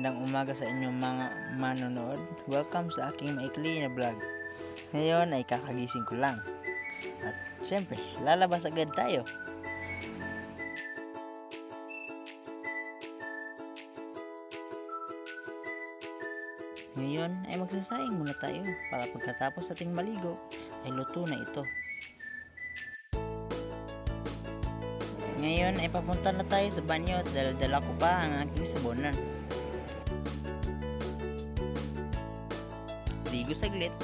magandang umaga sa inyong mga manonood. Welcome sa aking maikli na vlog. Ngayon ay kakagising ko lang. At syempre, lalabas agad tayo. Ngayon ay magsasayang muna tayo para pagkatapos nating maligo ay luto na ito. Ngayon ay papunta na tayo sa banyo at dala-dala ko pa ang aking sabonan. Ligo saglit.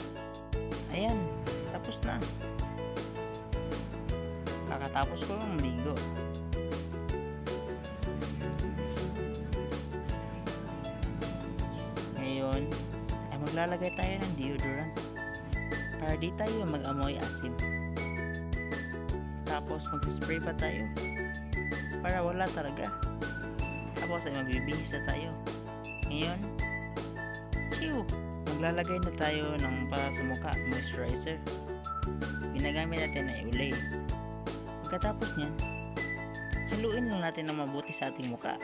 Ayan, tapos na. Kakatapos ko lang maligo. Ngayon, ay maglalagay tayo ng deodorant para di tayo mag-amoy asim. Tapos mag-spray pa tayo para wala talaga. Tapos ay magbibihis na tayo. Ngayon, chiw, maglalagay na tayo ng para sa mukha, moisturizer. Ginagamit natin ay ulay. Pagkatapos niyan, haluin lang natin ng mabuti sa ating mukha.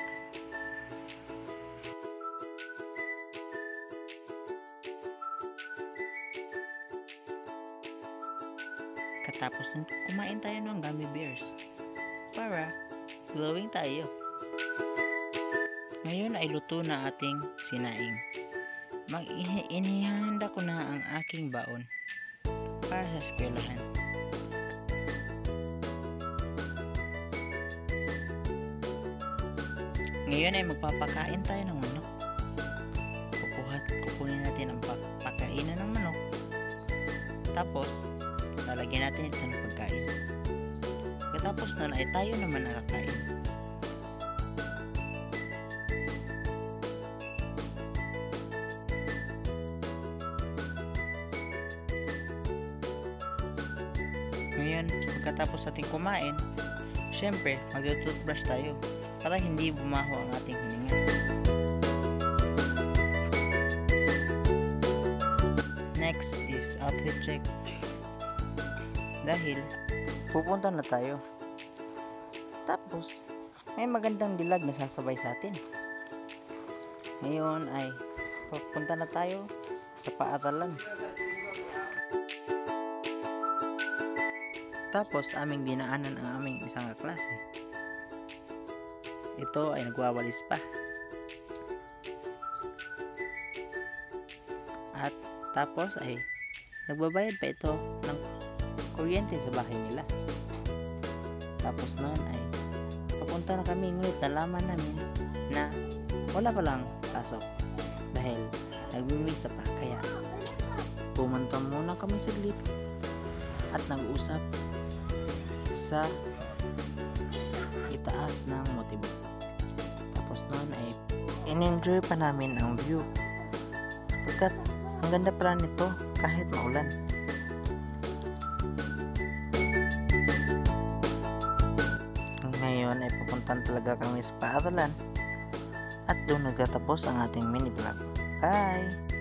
Katapos nun, kumain tayo ng gummy bears para glowing tayo. Ngayon ay luto na ating sinaing. Mag inihanda ko na ang aking baon para sa eskwelahan. Ngayon ay magpapakain tayo ng manok. Kukuhat, kukunin natin ang pa- pakainan ng manok. Tapos, lalagyan natin ito ng pagkain. Pagkatapos nun ay tayo naman ang Ngayon, pagkatapos natin kumain, syempre, mag-toothbrush tayo para hindi bumaho ang ating hininga. Next is outfit check. Dahil, pupunta na tayo. Tapos, may magandang dilag na sasabay sa atin. Ngayon ay, pupunta na tayo sa paaralan. Tapos, aming dinaanan ang aming isang klase. Ito ay nagwawalis pa. At tapos ay nagbabayad pa ito ng kuryente sa bahay nila. Tapos noon ay papunta na kami ngunit nalaman namin na wala palang pasok dahil nagmimisa pa kaya pumunta muna kami saglit at nag-usap sa itaas ng motibo. Tapos noon ay in-enjoy pa namin ang view. Pagkat ang ganda pala nito kahit maulan. Ngayon ay pupuntan talaga kami sa paaralan at doon nagtatapos ang ating mini vlog. Bye!